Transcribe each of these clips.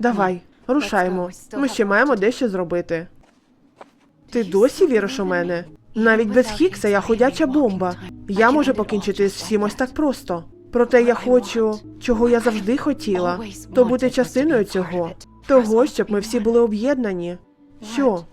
Давай, рушаймо. Ми ще маємо дещо зробити. Ти досі віриш у мене? Навіть без Хікса я ходяча бомба. Я можу покінчити з всім ось так просто. Проте я хочу, чого я завжди хотіла, то бути частиною цього, того, щоб ми всі були об'єднані. Що?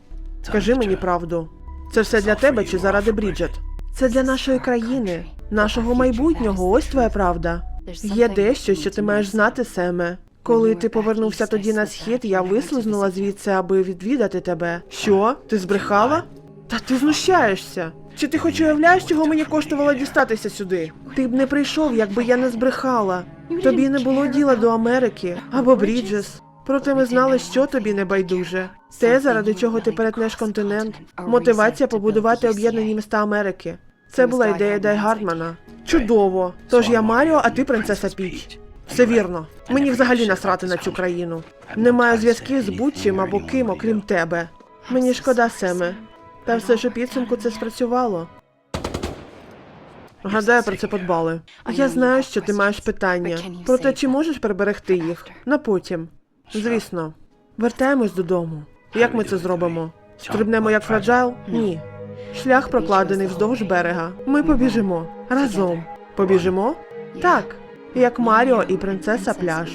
Скажи мені правду. Це все для тебе чи заради Бріджет? Це для нашої країни, нашого майбутнього. Ось твоя правда. Є дещо, що ти маєш знати, Семе. Коли ти повернувся тоді на схід, я вислизнула звідси, аби відвідати тебе. Що? Ти збрехала? Та ти знущаєшся. Чи ти хоч уявляєш, чого мені коштувало дістатися сюди? Ти б не прийшов, якби я не збрехала. Тобі не було діла до Америки або Бріджес. Проте ми знали, що тобі не байдуже. Те, заради чого ти перетнеш континент. Мотивація побудувати об'єднані міста Америки. Це була ідея Дай Гардмана. Чудово. Тож я Маріо, а ти принцеса Піч. Все вірно. Мені взагалі насрати на цю країну. Немає зв'язків з будь-чим або ким, окрім тебе. Мені шкода, Семе. Та все ж у підсумку це спрацювало. Гадаю, про це подбали. Я знаю, що ти маєш питання. Проте чи можеш приберегти їх на потім? Звісно. Вертаємось додому. Як ми це зробимо? Стрибнемо як фраджайл? Ні. Шлях прокладений вздовж берега. Ми побіжимо разом. Побіжимо? Так, як Маріо і принцеса пляж.